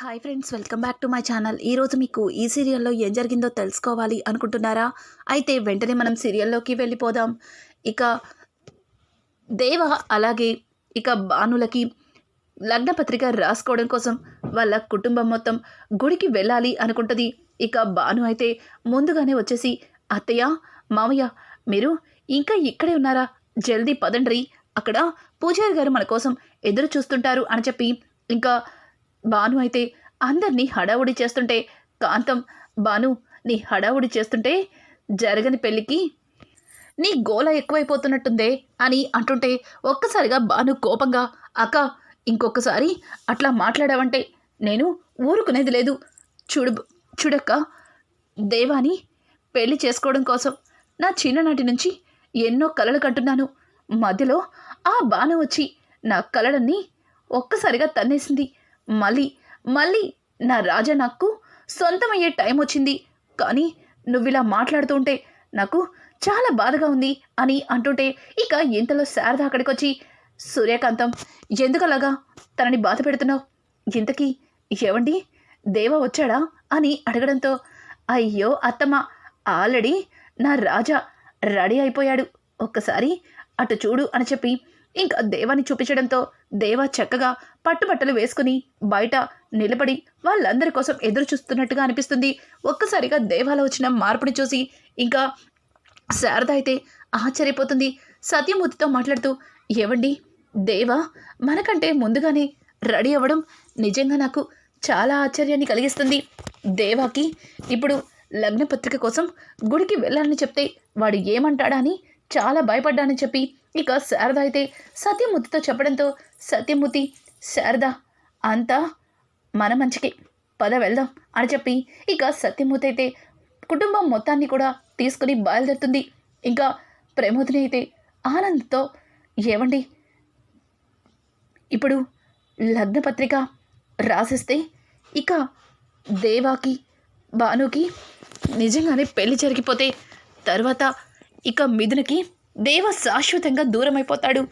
Hi friends welcome back to my channel ఈరోజు మీకు ఈ సీరియల్లో ఏం జరిగిందో తెలుసుకోవాలి అనుకుంటున్నారా? అయితే వెంటనే మనం సీరియల్లోకి వెళ్ళిపోదాం. ఇక దేవ అలాగే ఇక భానులకి లగ్నపత్రిక రాసుకోవడం కోసం వాళ్ళ కుటుంబం మొత్తం గుడికి వెళ్ళాలి అనుకుంటుంది. ఇక భాను అయితే ముందుగానే వచ్చేసి అత్తయ్య మామయ్య మీరు ఇంకా ఇక్కడే ఉన్నారా? జల్దీ పదండ్రి. అక్కడ పూజారి గారు మన కోసం ఎదురు చూస్తుంటారు అని చెప్పి ఇంకా భాను అయితే అందరినీ హడావుడి చేస్తుంటే కాంతం భాను నీ హడావుడి చేస్తుంటే జరగని పెళ్ళికి నీ గోల ఎక్కువైపోతున్నట్టుందే అని అంటుంటే ఒక్కసారిగా భాను కోపంగా అక్క ఇంకొకసారి అట్లా మాట్లాడావంటే నేను ఊరుకునేది లేదు. చూడు చూడక్క దేవాని పెళ్ళి చేసుకోవడం కోసం నా చిన్ననాటి నుంచి ఎన్నో కలలు కంటున్నాను. మధ్యలో ఆ బాణ వచ్చి నా కలలన్నీ ఒక్కసారిగా తన్నేసింది. మళ్ళీ మళ్ళీ నా రాజా నాకు సొంతమయ్యే టైం వచ్చింది. కానీ నువ్వు ఇలా మాట్లాడుతుంటే నాకు చాలా బాధగా ఉంది అని అంటుంటే ఇక ఇంతలో శారద అక్కడికి వచ్చి సూర్యకాంతం ఎందుకలాగా తనని బాధ పెడుతున్నావు? ఇంతకీ ఏవండి? దేవ వచ్చాడా? అని అడగడంతో అయ్యో అత్తమ్మ ఆల్రెడీ నా రాజా రెడీ అయిపోయాడు. ఒక్కసారి అటు చూడు అని చెప్పి ఇంకా దేవాని చూపించడంతో దేవ చక్కగా పట్టుబట్టలు వేసుకుని బయట నిలబడి వాళ్ళందరి కోసం ఎదురు చూస్తున్నట్టుగా అనిపిస్తుంది. ఒక్కసారిగా దేవాలో వచ్చిన మార్పుని చూసి ఇంకా శారద అయితే ఆశ్చర్యపోతుంది. సత్యమూర్తితో మాట్లాడుతూ ఏవండి? దేవ మనకంటే ముందుగానే రెడీ అవ్వడం నిజంగా నాకు చాలా ఆశ్చర్యాన్ని కలిగిస్తుంది. దేవాకి ఇప్పుడు లగ్నపత్రిక కోసం గుడికి వెళ్ళాలని చెప్తే వాడు ఏమంటాడా అని చాలా భయపడ్డానని చెప్పి ఇక శారద అయితే సత్యమూర్తితో చెప్పడంతో సత్యమూర్తి శారద అంతా మన మంచికి. పద వెళ్దాం అని చెప్పి ఇక సత్యమూర్తి అయితే కుటుంబం మొత్తాన్ని కూడా తీసుకుని బయలుదేరుతుంది. ఇంకా ప్రమోదిని అయితే ఆనందంతో ఏవండి ఇప్పుడు లగ్నపత్రిక రాసిస్తే ఇక దేవాకి భానుకి నిజంగానే పెళ్ళి జరిగిపోతే తర్వాత ఇక మిథునకి దేవ శాశ్వతంగా దూరమైపోతాడు.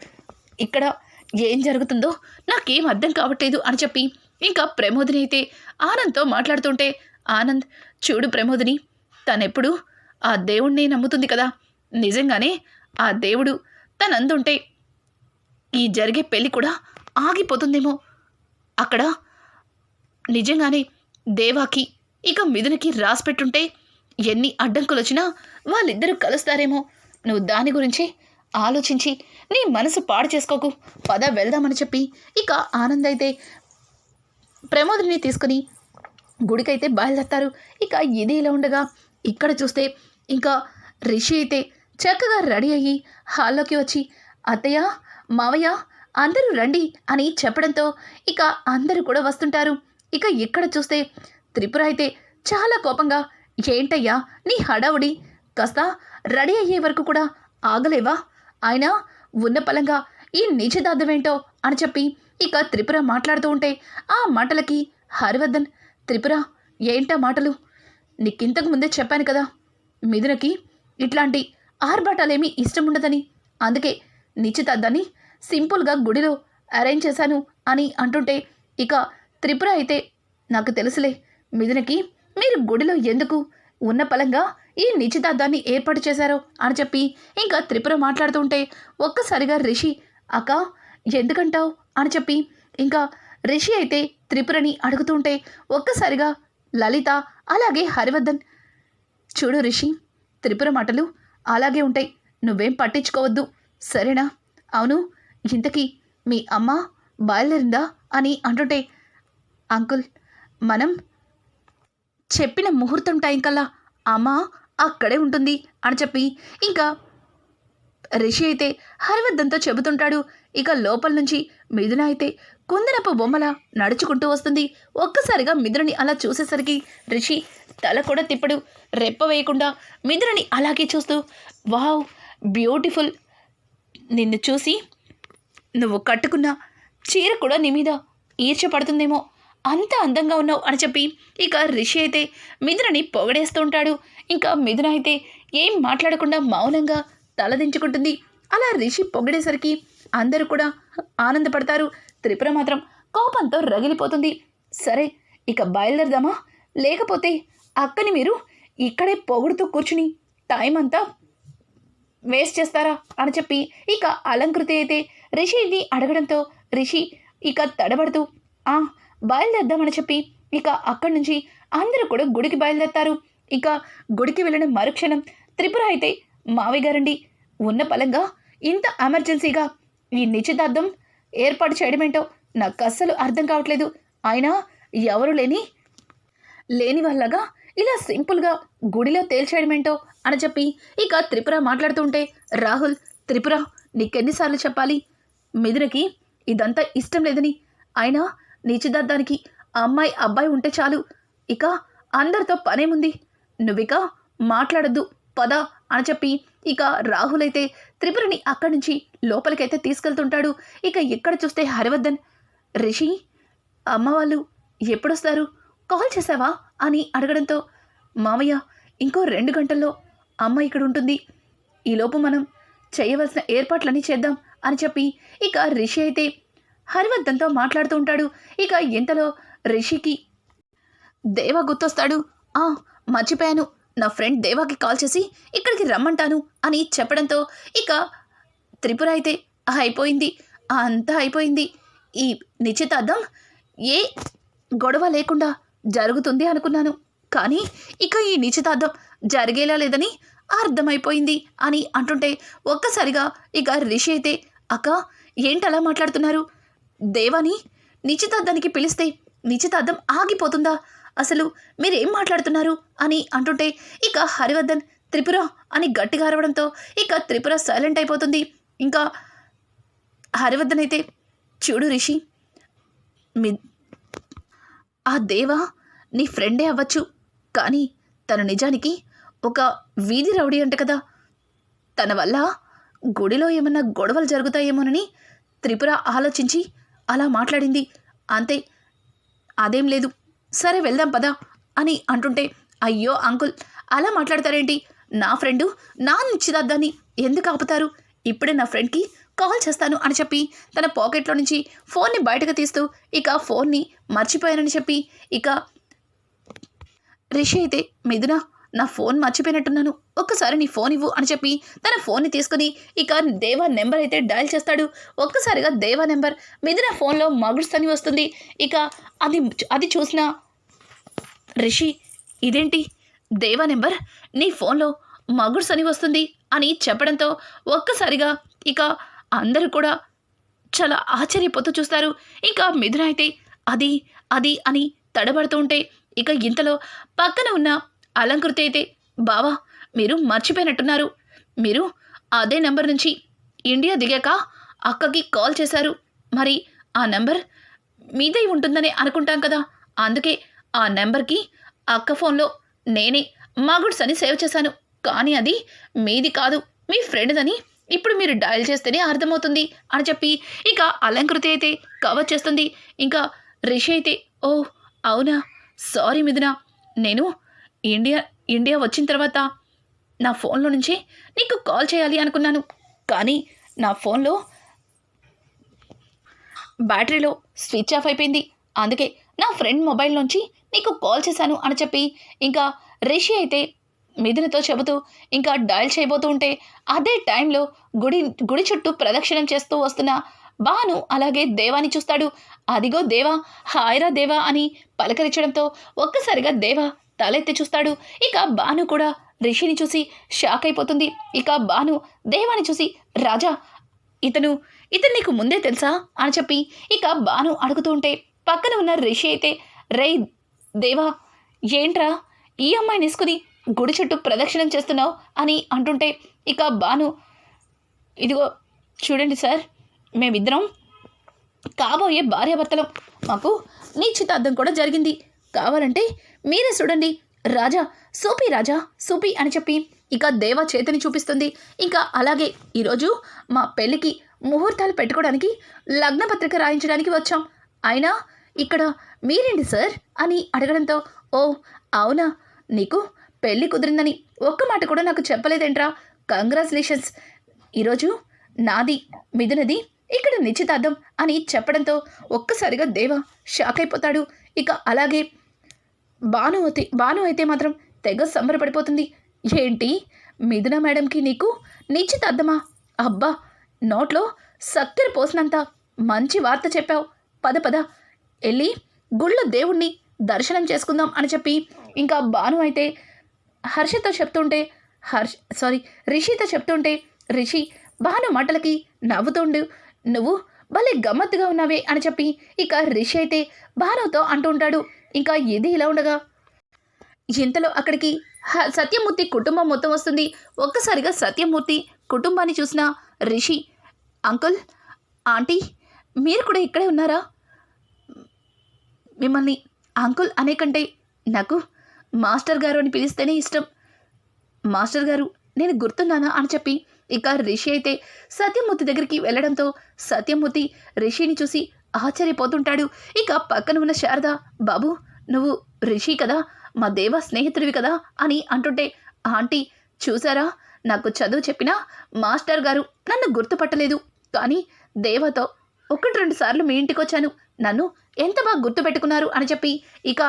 ఇక్కడ ఏం జరుగుతుందో నాకేం అర్థం కావట్లేదు అని చెప్పి ఇంకా ప్రమోదిని అయితే ఆనంద్తో మాట్లాడుతుంటే ఆనంద్ చూడు ప్రమోదిని తనెప్పుడు ఆ దేవుణ్ణి నమ్ముతుంది కదా. నిజంగానే ఆ దేవుడు తనందుంటే ఈ జరిగే పెళ్ళి కూడా ఆగిపోతుందేమో. అక్కడ నిజంగానే దేవాకి ఇక మిథునకి రాసి పెట్టుంటే ఎన్ని అడ్డంకులు వచ్చినా వాళ్ళిద్దరూ కలుస్తారేమో. నువ్వు దాని గురించి ఆలోచించి నీ మనసు పాడు చేసుకోకు. పద వెళ్దామని చెప్పి ఇక ఆనంద్ అయితే ప్రమోదిని తీసుకుని గుడికైతే బయలుదేరతారు. ఇక ఇది ఇలా ఉండగా ఇక్కడ చూస్తే ఇంకా రిషి అయితే చక్కగా రెడీ అయ్యి హాల్లోకి వచ్చి అత్తయ్య మావయ్య అందరూ రండి అని చెప్పడంతో ఇక అందరూ కూడా వస్తుంటారు. ఇక ఇక్కడ చూస్తే త్రిపుర అయితే చాలా కోపంగా ఏంటయ్యా? నీ హడావుడి. కాస్త రెడీ అయ్యే వరకు కూడా ఆగలేవా? ఆయన ఉన్న పలంగా ఈ నిజదార్థమేంటో అని చెప్పి ఇక త్రిపుర మాట్లాడుతూ ఉంటే ఆ మాటలకి హరివర్ధన్ త్రిపుర ఏంటా మాటలు? నీకింతకు ముందే చెప్పాను కదా మిథునకి ఇట్లాంటి ఆర్భాటాలేమీ ఇష్టం ఉండదని అందుకే నిశ్చితార్థాన్ని సింపుల్గా గుడిలో అరేంజ్ చేశాను అని అంటుంటే ఇక త్రిపుర అయితే నాకు తెలుసులే మిథునకి మీరు గుడిలో ఎందుకు? ఉన్న పలంగా ఈ నిశ్చితార్థాన్ని ఏర్పాటు చేశారో అని చెప్పి ఇంకా త్రిపుర మాట్లాడుతుంటే ఒక్కసారిగా రిషి అక్క ఎందుకంటావు? అని చెప్పి ఇంకా రిషి అయితే త్రిపురని అడుగుతుంటే ఒక్కసారిగా లలిత అలాగే హరివర్ధన్ చూడు రిషి త్రిపుర మాటలు అలాగే ఉంటాయి. నువ్వేం పట్టించుకోవద్దు. సరేనా? అవును ఇంతకీ మీ అమ్మ బయలుదేరిందా? అని అంటుంటే అంకుల్ మనం చెప్పిన ముహూర్తం టైం కల్లా అమ్మ అక్కడే ఉంటుంది అని చెప్పి ఇంకా రిషి అయితే హరివర్ధన్తో చెబుతుంటాడు. ఇక లోపల నుంచి మిథున అయితే కుందనపు బొమ్మల నడుచుకుంటూ వస్తుంది. ఒక్కసారిగా మిథునని అలా చూసేసరికి రిషి తల కూడా తిప్పడు. రెప్ప వేయకుండా మిథునని అలాగే చూస్తూ వావ్ బ్యూటిఫుల్. నిన్ను చూసి నువ్వు కట్టుకున్న చీర కూడా నీ మీద ఈర్చపడుతుందేమో అంత అందంగా ఉన్నావు అని చెప్పి ఇక రిషి అయితే మిథునని పొగడేస్తూ ఉంటాడు. ఇంకా మిథున అయితే ఏం మాట్లాడకుండా మౌనంగా తలదించుకుంటుంది అలా రిషి పొగిడేసరికి అందరూ కూడా ఆనందపడతారు. త్రిపుర మాత్రం కోపంతో రగిలిపోతుంది. సరే ఇక బయలుదేరదామా? లేకపోతే అక్కని మీరు ఇక్కడే పొగుడుతూ కూర్చుని టైం అంతా వేస్ట్ చేస్తారా? అని చెప్పి ఇక అలంకృతి అయితే రిషిని అడగడంతో రిషి ఇక తడబడుతూ ఆ బయలుదేద్దామని చెప్పి ఇక అక్కడి నుంచి అందరూ కూడా గుడికి బయలుదేరతారు. ఇక గుడికి వెళ్ళిన మరుక్షణం త్రిపుర అయితే మావి గారండి ఉన్న పలంగా ఇంత ఎమర్జెన్సీగా ఈ నిశ్చితార్థం ఏర్పాటు చేయడమేంటో నాకు అస్సలు అర్థం కావట్లేదు. అయినా ఎవరు లేని లేని వాళ్ళగా ఇలా సింపుల్గా గుడిలో తేల్చేయడమేంటో అని చెప్పి ఇక త్రిపుర మాట్లాడుతుంటే రాహుల్ త్రిపుర నీకెన్నిసార్లు చెప్పాలి? మిథునకి ఇదంతా ఇష్టం లేదని. అయినా నిశ్చితార్థానికి అమ్మాయి అబ్బాయి ఉంటే చాలు. ఇక అందరితో పనేముంది నువ్విక మాట్లాడద్దు పద అని చెప్పి ఇక రాహుల్ అయితే త్రిపురని అక్కడి నుంచి లోపలికైతే తీసుకెళ్తుంటాడు. ఇక ఎక్కడ చూస్తే హరివర్ధన్ రిషి అమ్మ వాళ్ళు ఎప్పుడొస్తారు? కాల్ చేసావా అని అడగడంతో మామయ్య ఇంకో రెండు గంటల్లో అమ్మ ఇక్కడ ఉంటుంది. ఈలోపు మనం చేయవలసిన ఏర్పాట్లన్నీ చేద్దాం అని చెప్పి ఇక రిషి అయితే హరివర్ధన్తో మాట్లాడుతూ ఉంటాడు. ఇక ఇంతలో రిషికి దేవ గుర్తొస్తాడు. ఆ మర్చిపోయాను. నా ఫ్రెండ్ దేవాకి కాల్ చేసి ఇక్కడికి రమ్మంటాను అని చెప్పడంతో ఇక త్రిపుర అయితే అయిపోయింది. అంతా అయిపోయింది. ఈ నిశ్చితార్థం ఏ గొడవ లేకుండా జరుగుతుంది అనుకున్నాను. కానీ ఇక ఈ నిశ్చితార్థం జరిగేలా లేదని అర్థమైపోయింది అని అంటుంటే ఒక్కసారిగా ఇక రిషి అయితే అక్క ఏంటలా మాట్లాడుతున్నారు? దేవాని నిశ్చితార్థానికి పిలిస్తే నిశ్చితార్థం ఆగిపోతుందా? అసలు మీరేం మాట్లాడుతున్నారు? అని అంటుంటే ఇక హరివర్ధన్ త్రిపుర అని గట్టిగా అరవడంతో ఇక త్రిపుర సైలెంట్ అయిపోతుంది. ఇంకా హరివర్ధన్ అయితే చూడు రిషి మీ ఆ దేవ నీ ఫ్రెండే అవ్వచ్చు. కానీ తను నిజానికి ఒక వీధి రౌడీ అంట కదా. తన వల్ల గుడిలో ఏమన్నా గొడవలు జరుగుతాయేమోనని త్రిపుర ఆలోచించి అలా మాట్లాడింది. అంతే. అదేం లేదు. సరే వెళ్దాం పదా అని అంటుంటే అయ్యో అంకుల్ అలా మాట్లాడతారేంటి? నా ఫ్రెండు నా నిశ్చితార్థాన్ని ఎందుకు ఆపుతారు? ఇప్పుడే నా ఫ్రెండ్కి కాల్ చేస్తాను అని చెప్పి తన పాకెట్లో నుంచి ఫోన్ని బయటకు తీస్తూ ఇక ఫోన్ని మర్చిపోయానని చెప్పి ఇక రిషి అయితే మిథున నా ఫోన్ మర్చిపోయినట్టున్నాను. ఒక్కసారి నీ ఫోన్ ఇవ్వు అని చెప్పి తన ఫోన్ని తీసుకుని ఇక దేవా నెంబర్ అయితే డయల్ చేస్తాడు. ఒక్కసారిగా దేవా నెంబర్ మిథున ఫోన్లో మగుడుస్తని వస్తుంది. ఇక అది అది చూసిన రిషి ఇదేంటి? దేవా నెంబర్ నీ ఫోన్లో మగుడుసని వస్తుంది అని చెప్పడంతో ఒక్కసారిగా ఇక అందరూ కూడా చాలా ఆశ్చర్యపోతూ చూస్తారు. ఇక మిథున అయితే అది అది అని తడబడుతూ ఉంటే ఇక ఇంతలో పక్కన ఉన్న అలంకృతి అయితే బావా మీరు మర్చిపోయినట్టున్నారు. మీరు అదే నెంబర్ నుంచి ఇండియా దిగాక అక్కకి కాల్ చేశారు. మరి ఆ నెంబర్ మీదై ఉంటుందని అనుకుంటాం కదా. అందుకే ఆ నెంబర్కి అక్క ఫోన్లో నేనే మాగుడ్స్ అని సేవ్ చేశాను. కానీ అది మీది కాదు మీ ఫ్రెండ్దని ఇప్పుడు మీరు డయల్ చేస్తేనే అర్థమవుతుంది అని చెప్పి ఇక అలంకృతి అయితే కవర్ చేస్తుంది. ఇంకా రిషి అయితే ఓ అవునా? సారీ మిథున నేను ఇండియా ఇండియా వచ్చిన తర్వాత నా ఫోన్లో నుంచి నీకు కాల్ చేయాలి అనుకున్నాను. కానీ నా ఫోన్లో బ్యాటరీలో స్విచ్ ఆఫ్ అయిపోయింది. అందుకే నా ఫ్రెండ్ మొబైల్ నుంచి నీకు కాల్ చేశాను అని చెప్పి ఇంకా రిషి అయితే మిథునతో చెబుతూ ఇంకా డయల్ చేయబోతూ ఉంటే అదే టైంలో గుడి గుడి చుట్టూ ప్రదక్షిణం చేస్తూ వస్తున్న బాను అలాగే దేవాని చూస్తాడు. అదిగో దేవా హాయ్రా దేవా అని పలకరించడంతో ఒక్కసారిగా దేవా తలెత్తి చూస్తాడు. ఇక బాను కూడా రిషిని చూసి షాక్ అయిపోతుంది. ఇక బాను దేవాని చూసి రాజా ఇతను ఇతను నీకు ముందే తెలుసా? అని చెప్పి ఇక బాను అడుగుతూ ఉంటే పక్కన ఉన్న రిషి అయితే రై దేవా ఏంట్రా? ఈ అమ్మాయిని తీసుకుని గుడి చుట్టూ ప్రదక్షిణం చేస్తున్నావు? అని అంటుంటే ఇక బాను ఇదిగో చూడండి సార్ మేమిద్దరం కాబోయే భార్యాభర్తలం. మాకు నిశ్చితార్థం కూడా జరిగింది. కావాలంటే మీరే చూడండి. రాజా సూపి రాజా సూపి అని చెప్పి ఇక దేవ చేతిని చూపిస్తుంది. ఇంకా అలాగే ఈరోజు మా పెళ్ళికి ముహూర్తాలు పెట్టుకోవడానికి లగ్నపత్రిక రాయించడానికి వచ్చాం. అయినా ఇక్కడ మీరేంటి సార్ అని అడగడంతో ఓ అవునా నీకు పెళ్ళి కుదిరిందని ఒక్క మాట కూడా నాకు చెప్పలేదేంట్రా? కంగ్రాచులేషన్స్ ఈరోజు నాది మిథునది ఇక్కడ నిశ్చితార్థం అని చెప్పడంతో ఒక్కసారిగా దేవ షాక్ అయిపోతాడు. ఇక అలాగే భాను అయితే భాను అయితే మాత్రం తెగ సంబరపడిపోతుంది. ఏంటి? మిథున మేడంకి నీకు నిశ్చితార్థమా? అబ్బా నోట్లో సక్కెర పోసినంత మంచి వార్త చెప్పావు. పద పద. వెళ్ళి గుళ్ళ దేవుణ్ణి దర్శనం చేసుకుందాం అని చెప్పి ఇంకా భాను అయితే హర్షతో చెప్తుంటే హర్ష సారీ రిషితో చెప్తుంటే రిషి భాను మాటలకి నవ్వుతుండు. నువ్వు భలే గమ్మత్తుగా ఉన్నావే అని చెప్పి ఇక రిషి అయితే భానుతో అంటూ ఉంటాడు. ఇంకా ఇది ఇలా ఉండగా? ఇంతలో అక్కడికి హ- సత్యమూర్తి కుటుంబం మొత్తం వస్తుంది. ఒక్కసారిగా సత్యమూర్తి కుటుంబాన్ని చూసిన రిషి అంకుల్ ఆంటీ మీరు కూడా ఇక్కడే ఉన్నారా? మిమ్మల్ని అంకుల్ అనే కంటే నాకు మాస్టర్ గారు అని పిలిస్తేనే ఇష్టం. మాస్టర్ గారు నేను గుర్తున్నానా అని చెప్పి ఇక రిషి అయితే సత్యమూర్తి దగ్గరికి వెళ్ళడంతో సత్యమూర్తి రిషిని చూసి ఆశ్చర్యపోతుంటాడు. ఇక పక్కన ఉన్న శారద బాబు నువ్వు రిషి కదా? మా దేవ స్నేహితుడివి కదా? అని అంటుంటే ఆంటీ చూసారా? నాకు చదువు చెప్పినా మాస్టర్ గారు నన్ను గుర్తుపట్టలేదు. కానీ దేవతో ఒకటి రెండు సార్లు మీ ఇంటికి వచ్చాను నన్ను ఎంత బాగా గుర్తుపెట్టుకున్నారు? అని చెప్పి ఇక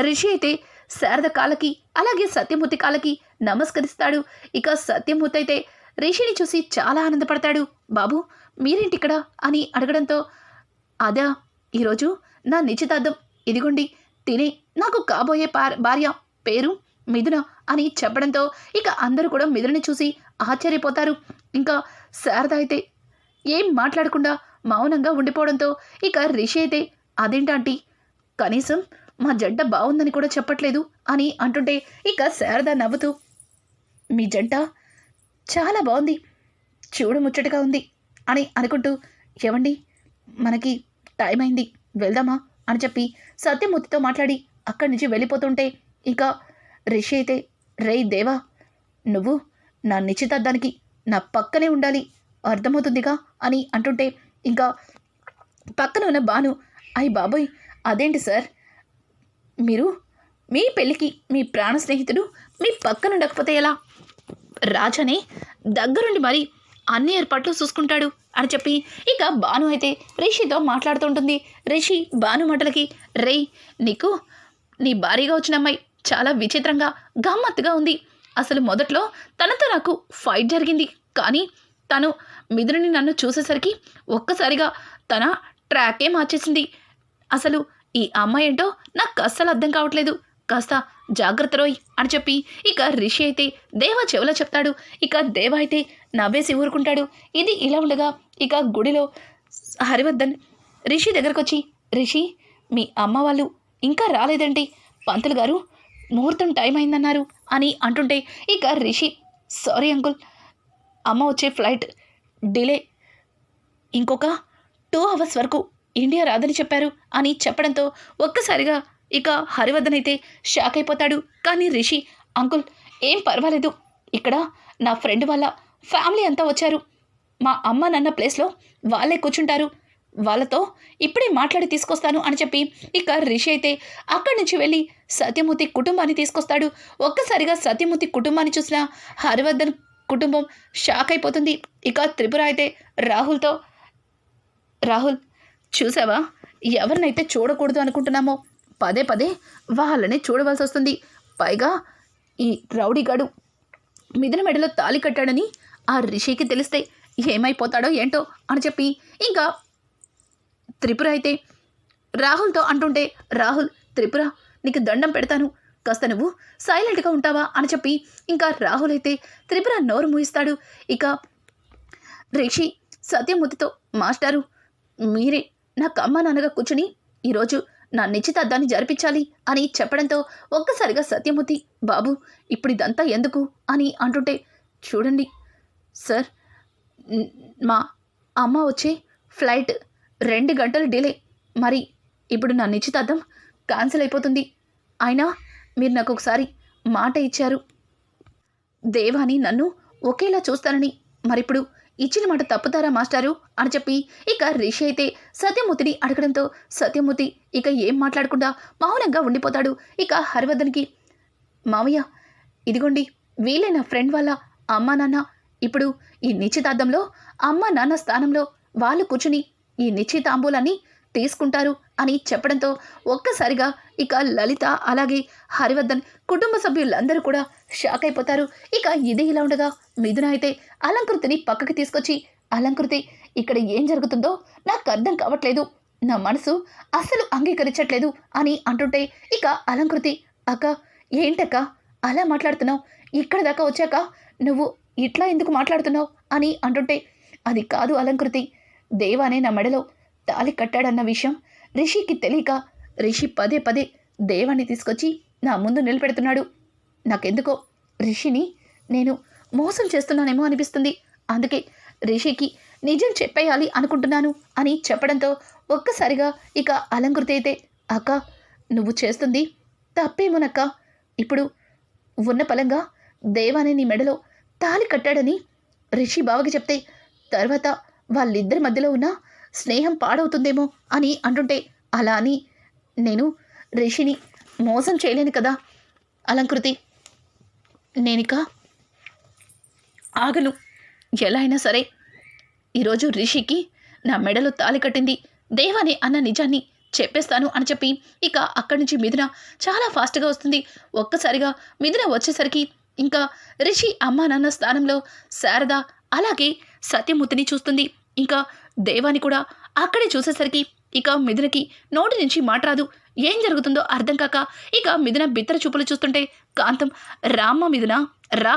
రిషి అయితే శారద కాలకి అలాగే సత్యమూర్తి కాలకి నమస్కరిస్తాడు. ఇక సత్యమూర్తి అయితే రిషిని చూసి చాలా ఆనందపడతాడు. బాబు మీరేంటి ఇక్కడ అని అడగడంతో అదా ఈరోజు నా నిశ్చితార్థం. ఇదిగోండి తినే నాకు కాబోయే పార్- భార్య పేరు మిథున అని చెప్పడంతో ఇక అందరూ కూడా మిథునని చూసి ఆశ్చర్యపోతారు. ఇంకా శారద అయితే ఏం మాట్లాడకుండా మౌనంగా ఉండిపోవడంతో ఇక రిషి అయితే అదేంటంటీ కనీసం మా జంట బాగుందని కూడా చెప్పట్లేదు అని అంటుంటే ఇక శారద నవ్వుతూ మీ జంట చాలా బాగుంది. చూడు ముచ్చటగా ఉంది అని అనుకుంటూ ఏమండి మనకి టైం అయింది. వెళ్దామా? అని చెప్పి సత్యమూర్తితో మాట్లాడి అక్కడి నుంచి వెళ్ళిపోతుంటే ఇంకా రిషి అయితే రే దేవా నువ్వు నా నిశ్చితార్థానికి నా పక్కనే ఉండాలి. అర్థమవుతుందిగా? అని అంటుంటే ఇంకా పక్కన ఉన్న బాను అయ్యి బాబోయ్ అదేంటి సార్? మీరు మీ పెళ్ళికి మీ ప్రాణ స్నేహితుడు మీ పక్కన ఉండకపోతే ఎలా? రాజానే దగ్గరుండి మరి అన్ని ఏర్పాట్లు చూసుకుంటాడు అని చెప్పి ఇక భాను అయితే రిషితో మాట్లాడుతుంటుంది రిషి భాను మాటలకి రేయ్ నీకు నీ భారీగా వచ్చిన అమ్మాయి చాలా విచిత్రంగా గమ్మత్తుగా ఉంది. అసలు మొదట్లో తనతో నాకు ఫైట్ జరిగింది. కానీ తను మిదురుని నన్ను చూసేసరికి ఒక్కసారిగా తన ట్రాకే మార్చేసింది. అసలు ఈ అమ్మాయి ఏంటో నాకు అస్సలు అర్థం కావట్లేదు. కాస్త జాగ్రత్త రోయ్ అని చెప్పి ఇక రిషి అయితే దేవ చెవులో చెప్తాడు. ఇక దేవ అయితే నవ్వేసి ఊరుకుంటాడు. ఇది ఇలా ఉండగా ఇక గుడిలో హరివర్ధన్ రిషి దగ్గరకు వచ్చి రిషి మీ అమ్మ వాళ్ళు ఇంకా రాలేదండి పంతులు గారు ముహూర్తం టైం అయిందన్నారు అని అంటుంటే ఇక రిషి సారీ అంకుల్ అమ్మ వచ్చే ఫ్లైట్ డిలే ఇంకొక టూ అవర్స్ వరకు ఇండియా రాదని చెప్పారు అని చెప్పడంతో ఒక్కసారిగా ఇక హరివర్ధన్ అయితే షాక్ అయిపోతాడు. కానీ రిషి అంకుల్ ఏం పర్వాలేదు. ఇక్కడ నా ఫ్రెండ్ వాళ్ళ ఫ్యామిలీ అంతా వచ్చారు. మా అమ్మ నాన్న ప్లేస్లో వాళ్ళే కూర్చుంటారు. వాళ్ళతో ఇప్పుడే మాట్లాడి తీసుకొస్తాను అని చెప్పి ఇక రిషి అయితే అక్కడి నుంచి వెళ్ళి సత్యమూర్తి కుటుంబాన్ని తీసుకొస్తాడు. ఒక్కసారిగా సత్యమూర్తి కుటుంబాన్ని చూసిన హరివర్ధన్ కుటుంబం షాక్ అయిపోతుంది. ఇక త్రిపుర అయితే రాహుల్తో రాహుల్ చూసావా? ఎవరినైతే చూడకూడదు అనుకుంటున్నామో పదే పదే వాళ్ళనే చూడవలసి వస్తుంది. పైగా ఈ రౌడీగాడు మిదిన మెడలో తాలి కట్టాడని ఆ రిషికి తెలిస్తే ఏమైపోతాడో ఏంటో అని చెప్పి ఇంకా త్రిపుర అయితే రాహుల్తో అంటుంటే రాహుల్ త్రిపుర నీకు దండం పెడతాను. కాస్త నువ్వు సైలెంట్గా ఉంటావా? అని చెప్పి ఇంకా రాహుల్ అయితే త్రిపుర నోరు మూయిస్తాడు. ఇక రిషి సత్యమూర్తితో మాస్టారు మీరే నాకు అమ్మ నాన్నగా కూర్చుని ఈరోజు నా నిశ్చితార్థాన్ని జరిపించాలి అని చెప్పడంతో ఒక్కసారిగా సత్యమూర్తి బాబు ఇప్పుడు ఇదంతా ఎందుకు? అని అంటుంటే చూడండి సార్ మా అమ్మ వచ్చే ఫ్లైట్ రెండు గంటలు డిలే. మరి ఇప్పుడు నా నిశ్చితార్థం క్యాన్సిల్ అయిపోతుంది. అయినా మీరు నాకు ఒకసారి మాట ఇచ్చారు. దేవాని నన్ను ఒకేలా చూస్తానని మరిప్పుడు ఇచ్చిన మాట తప్పుతారా మాస్టారు? అని చెప్పి ఇక రిషి అయితే సత్యమూర్తిని అడగడంతో సత్యమూర్తి ఇక ఏం మాట్లాడకుండా మౌనంగా ఉండిపోతాడు. ఇక హరివర్ధన్కి మావయ్య ఇదిగోండి వీలే నా ఫ్రెండ్ వాళ్ళ అమ్మా నాన్న. ఇప్పుడు ఈ నిశ్చితార్థంలో అమ్మ నాన్న స్థానంలో వాళ్ళు కూర్చుని ఈ నిశ్చితాంబూలాన్ని తీసుకుంటారు అని చెప్పడంతో ఒక్కసారిగా ఇక లలిత అలాగే హరివర్ధన్ కుటుంబ సభ్యులందరూ కూడా షాక్ అయిపోతారు. ఇక ఇది ఇలా ఉండగా మిథున అయితే అలంకృతిని పక్కకి తీసుకొచ్చి అలంకృతి ఇక్కడ ఏం జరుగుతుందో నాకు అర్థం కావట్లేదు. నా మనసు అస్సలు అంగీకరించట్లేదు అని అంటుంటే ఇక అలంకృతి అక్క ఏంటక్క? అలా మాట్లాడుతున్నావు? ఇక్కడ దాకా వచ్చాక నువ్వు ఇట్లా ఎందుకు మాట్లాడుతున్నావు? అని అంటుంటే అది కాదు అలంకృతి. దేవానే నా మెడలో. తాలి కట్టాడన్న విషయం రిషికి తెలియక రిషి పదే పదే దేవాన్ని తీసుకొచ్చి నా ముందు నిలబెడుతున్నాడు. నాకెందుకో రిషిని నేను మోసం చేస్తున్నానేమో అనిపిస్తుంది. అందుకే రిషికి నిజం చెప్పేయాలి అనుకుంటున్నాను అని చెప్పడంతో ఒక్కసారిగా ఇక అలంకృతి అయితే అక్క నువ్వు చేస్తుంది తప్పేమోనక్క. ఇప్పుడు ఉన్న పలంగా దేవాని నీ మెడలో తాలి కట్టాడని రిషి బావకి చెప్తే తర్వాత వాళ్ళిద్దరి మధ్యలో ఉన్న స్నేహం పాడవుతుందేమో అని అంటుంటే అలా అని నేను రిషిని మోసం చేయలేను కదా. అలంకృతి నేనిక ఆగను. ఎలా అయినా సరే ఈరోజు రిషికి నా మెడలో తాలి కట్టింది. దేవాని అన్న నిజాన్ని చెప్పేస్తాను అని చెప్పి ఇక అక్కడి నుంచి మిథున చాలా ఫాస్ట్గా వస్తుంది. ఒక్కసారిగా మిథున వచ్చేసరికి ఇంకా రిషి అమ్మా నాన్న స్థానంలో శారద అలాగే సత్యమూర్తిని చూస్తుంది. ఇంకా దేవాని కూడా అక్కడే చూసేసరికి ఇక మిథునకి నోటి నుంచి మాట రాదు. ఏం జరుగుతుందో అర్థం కాక ఇక మిథున బిత్తర చూపులు చూస్తుంటే కాంతం రామ్మ మిథున రా.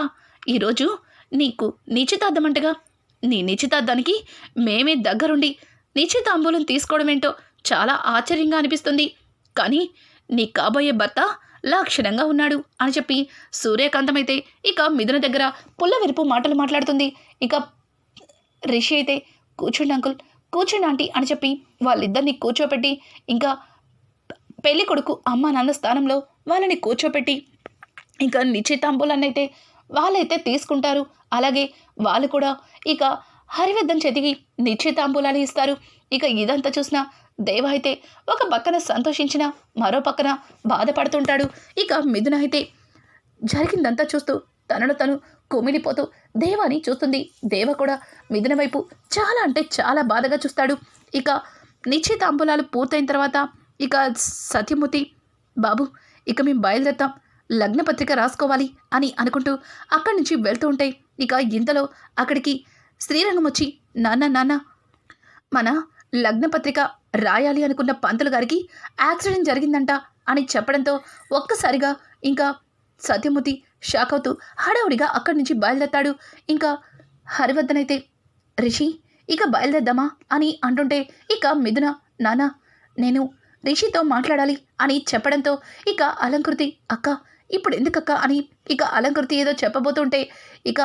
ఈరోజు నీకు నిశ్చితార్థమంటగా నీ నిశ్చితార్థానికి మేమే దగ్గరుండి నిశ్చితాంబూలం తీసుకోవడం ఏంటో చాలా ఆశ్చర్యంగా అనిపిస్తుంది. కానీ నీ కాబోయే భర్త లక్షణంగా ఉన్నాడు అని చెప్పి సూర్యకాంతమైతే ఇక మిథున దగ్గర పుల్లవెరుపు మాటలు మాట్లాడుతుంది. ఇక రిషి అయితే కూర్చోండి అంకుల్ కూర్చోండి ఆంటీ అని చెప్పి వాళ్ళిద్దరిని కూర్చోపెట్టి ఇంకా పెళ్ళి కొడుకు అమ్మ నాన్న స్థానంలో వాళ్ళని కూర్చోపెట్టి ఇంకా నిశ్చితాంబులన్నైతే అయితే వాళ్ళైతే తీసుకుంటారు. అలాగే వాళ్ళు కూడా ఇక హరివర్ధన్ చేతికి నిశ్చితాంబూలాలు ఇస్తారు. ఇక ఇదంతా చూసినా దేవ అయితే ఒక పక్కన సంతోషించిన మరో పక్కన బాధపడుతుంటాడు. ఇక మిథున అయితే జరిగిందంతా చూస్తూ తనను తను కుమిలిపోతూ దేవాని చూస్తుంది. దేవ కూడా మిథున వైపు చాలా అంటే చాలా బాధగా చూస్తాడు. ఇక నిశ్చితాంబులాలు పూర్తయిన తర్వాత ఇక సత్యమూర్తి బాబు ఇక మేము బయలుదేరుతాం. లగ్నపత్రిక రాసుకోవాలి అని అనుకుంటూ అక్కడి నుంచి వెళ్తూ ఉంటే ఇక ఇంతలో అక్కడికి శ్రీరంగం వచ్చి నాన్న నాన్న మన లగ్నపత్రిక రాయాలి అనుకున్న పంతులు గారికి యాక్సిడెంట్ జరిగిందంట అని చెప్పడంతో ఒక్కసారిగా ఇంకా సత్యమూర్తి షాక్ అవుతూ హడావుడిగా అక్కడి నుంచి బయలుదేరతాడు. ఇంకా హరివర్ధనైతే రిషి ఇక బయలుదేద్దామా అని అంటుంటే ఇక మిథున నాన్న నేను రిషితో మాట్లాడాలి అని చెప్పడంతో ఇక అలంకృతి అక్క ఇప్పుడు ఎందుకక్క? అని ఇక అలంకృతి ఏదో చెప్పబోతుంటే ఇక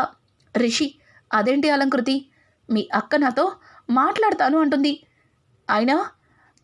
రిషి అదేంటి అలంకృతి? మీ అక్క నాతో మాట్లాడతాను అంటుంది. అయినా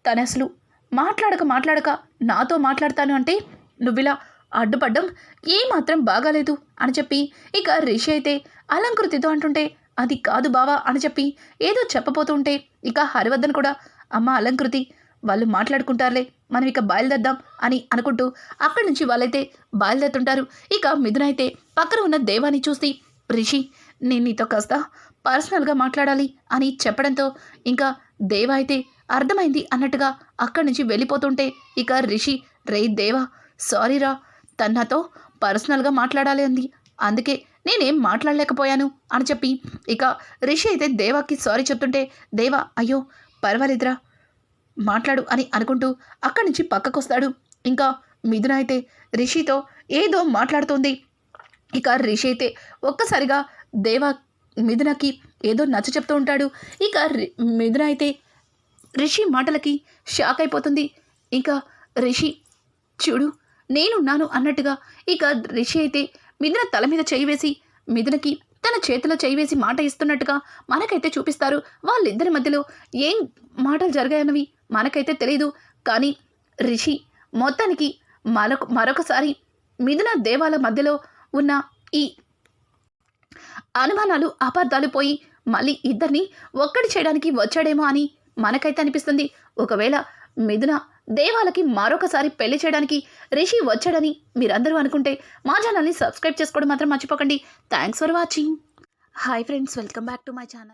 తన అసలు మాట్లాడక మాట్లాడక నాతో మాట్లాడతాను అంటే నువ్విలా అడ్డుపడ్డం ఏమాత్రం బాగాలేదు అని చెప్పి ఇక రిషి అయితే అలంకృతితో అంటుంటే అది కాదు బావా అని చెప్పి ఏదో చెప్పబోతుంటే ఇక హరివర్ధన్ కూడా అమ్మ అలంకృతి వాళ్ళు మాట్లాడుకుంటారులే మనం ఇక బయలుదేద్దాం అని అనుకుంటూ అక్కడి నుంచి వాళ్ళైతే బయలుదేరుతుంటారు. ఇక మిథున అయితే పక్కన ఉన్న దేవాన్ని చూసి రిషి నేను నీతో కాస్త పర్సనల్గా మాట్లాడాలి అని చెప్పడంతో ఇంకా దేవ అయితే అర్థమైంది అన్నట్టుగా అక్కడి నుంచి వెళ్ళిపోతుంటే ఇక రిషి రే దేవా సారీరా తన్నాతో పర్సనల్గా మాట్లాడాలి అంది. అందుకే నేనేం మాట్లాడలేకపోయాను అని చెప్పి. ఇక రిషి అయితే దేవాకి సారీ చెప్తుంటే దేవా అయ్యో పర్వాలేదురా మాట్లాడు అని అనుకుంటూ అక్కడి నుంచి పక్కకొస్తాడు. ఇంకా మిథున అయితే రిషితో ఏదో మాట్లాడుతుంది. ఇక రిషి అయితే ఒక్కసారిగా దేవ మిథునకి ఏదో నచ్చ చెప్తూ ఉంటాడు. ఇక రి- మిథున అయితే రిషి మాటలకి షాక్ అయిపోతుంది. ఇంకా రిషి చూడు నేనున్నాను అన్నట్టుగా ఇక రిషి అయితే మిథున తల మీద చేయి వేసి మిథునకి తన చేతిలో చేయి వేసి మాట ఇస్తున్నట్టుగా మనకైతే చూపిస్తారు. వాళ్ళిద్దరి మధ్యలో ఏం మాటలు జరిగాయన్నవి మనకైతే తెలియదు కానీ రిషి మొత్తానికి మరొక మరొకసారి మిథున దేవాల మధ్యలో ఉన్న ఈ అనుమానాలు అపార్థాలు పోయి మళ్ళీ ఇద్దరిని ఒక్కటి చేయడానికి వచ్చాడేమో అని మనకైతే అనిపిస్తుంది. ఒకవేళ మిథున దేవాలకి మరొకసారి పెళ్ళి చేయడానికి రిషి వచ్చాడని మీరందరూ అనుకుంటే మా ఛానల్ని సబ్స్క్రైబ్ చేసుకోవడం మాత్రం మర్చిపోకండి. Thanks for watching hi friends welcome back to my channel